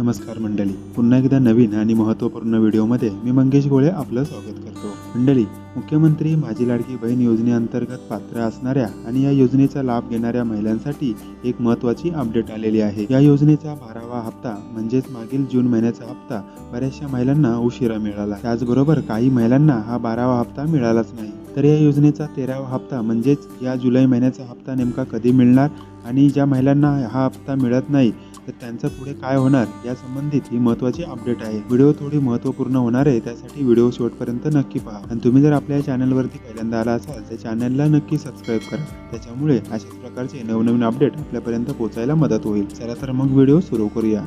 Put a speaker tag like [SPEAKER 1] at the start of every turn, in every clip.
[SPEAKER 1] नमस्कार मंडळी. पुन्हा एकदा नवीन आणि महत्त्वपूर्ण व्हिडिओमध्ये मी मंगेश गोळे आपलं स्वागत करतो. मंडळी मुख्यमंत्री माझी लाडकी बहीण योजनेअंतर्गत पात्र असणाऱ्या आणि या योजनेचा लाभ घेणाऱ्या महिलांसाठी एक महत्त्वाची अपडेट आलेली आहे. या योजनेचा बारावा हप्ता म्हणजेच मागील जून महिन्याचा हप्ता बऱ्याचशा महिलांना उशिरा मिळाला. त्याचबरोबर काही महिलांना हा बारावा हप्ता मिळालाच नाही. तर या योजनेचा तेरावा हप्ता म्हणजेच या जुलै महिन्याचा हप्ता नेमका कधी मिळणार आणि ज्या महिलांना हा हप्ता मिळत नाही तर त्यांचं पुढे काय होणार या संबंधित ही महत्त्वाची अपडेट आहे. व्हिडिओ थोडी महत्त्वपूर्ण होणार आहे त्यासाठी व्हिडिओ शेवटपर्यंत नक्की पहा. आणि तुम्ही जर आपल्या चॅनलवरती पहिल्यांदा आला असाल तर चॅनलला नक्की सबस्क्राईब करा. त्याच्यामुळे अशाच प्रकारचे नवनवीन अपडेट आपल्यापर्यंत पोहोचायला मदत होईल. चला तर मग व्हिडिओ सुरू करूया.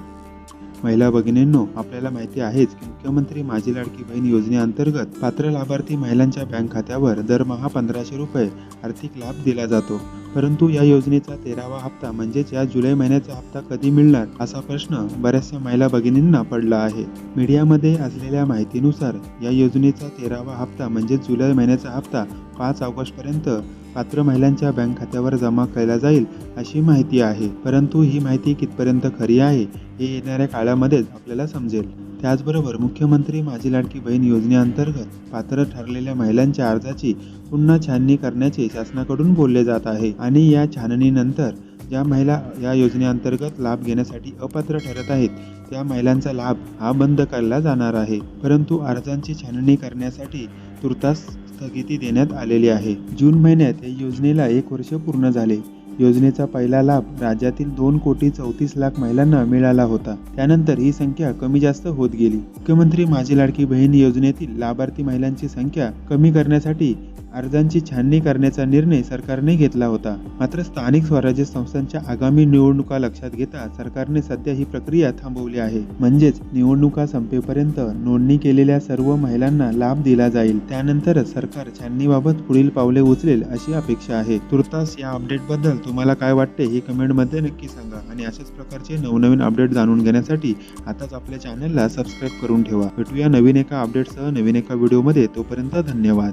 [SPEAKER 1] महिला भगिनींनो आपल्याला माहिती आहेच की मुख्यमंत्री माझी लाडकी बहीण योजनेअंतर्गत पात्र लाभार्थी महिलांच्या बँक खात्यावर दरमहा पंधराशे रुपये आर्थिक लाभ दिला जातो. परंतु या योजनेचा तेरावा हप्ता म्हणजेच या जुलै महिन्याचा हप्ता कधी मिळणार असा प्रश्न बऱ्याचशा महिला भगिनींना पडला आहे. मीडियामध्ये असलेल्या माहितीनुसार या योजनेचा तेरावा हप्ता म्हणजेच जुलै महिन्याचा हप्ता पाच ऑगस्टपर्यंत पात्र महिलांच्या बँक खात्यावर जमा केला जाईल अशी माहिती आहे. परंतु ही माहिती कितपर्यंत खरी आहे हे येणाऱ्या काळामध्येच आपल्याला समजेल. त्याचबरोबर मुख्यमंत्री माझी लाडकी बहीण योजनेअंतर्गत पात्र ठरलेल्या महिलांच्या अर्जाची पुन्हा छाननी करण्याचे शासनाकडून बोलले जात आहे. आणि या छाननीनंतर ज्या महिला या योजनेअंतर्गत लाभ घेण्यासाठी अपात्र ठरत आहेत त्या महिलांचा लाभ हा बंद केला जाणार आहे. परंतु अर्जांची छाननी करण्यासाठी तुर्तास स्थगिती देण्यात आलेली आहे. जून महिन्यात या योजनेला एक वर्ष पूर्ण झाले. योजनेचा पहिला लाभ राज्यातील दोन कोटी चौतीस लाख महिलांना मिळाला होता. त्यानंतर ही संख्या कमी जास्त होत गेली. मुख्यमंत्री माझी लाडकी बहीण योजनेतील लाभार्थी महिलांची संख्या कमी करण्यासाठी अर्जांची छाननी करण्याचा निर्णय सरकारने घेतला होता. मात्र स्थानिक स्वराज्य संस्थांच्या आगामी निवडणुका लक्षात घेता सरकारने सध्या ही प्रक्रिया थांबवली आहे. म्हणजेच निवडणुका संपेपर्यंत नोंदणी केलेल्या सर्व महिलांना लाभ दिला जाईल. त्यानंतरच सरकार छाननीबाबत पुढील पावले उचलेल अशी अपेक्षा आहे. तुर्तास या अपडेटबद्दल तुम्हाला काय वाटते हे कमेंटमध्ये नक्की सांगा आणि अशाच प्रकारचे नवनवीन अपडेट जाणून घेण्यासाठी आताच आपल्या चॅनलला सबस्क्राईब करून ठेवा. भेटूया नवीन एका अपडेटसह नवीन एका व्हिडिओमध्ये. तोपर्यंत धन्यवाद.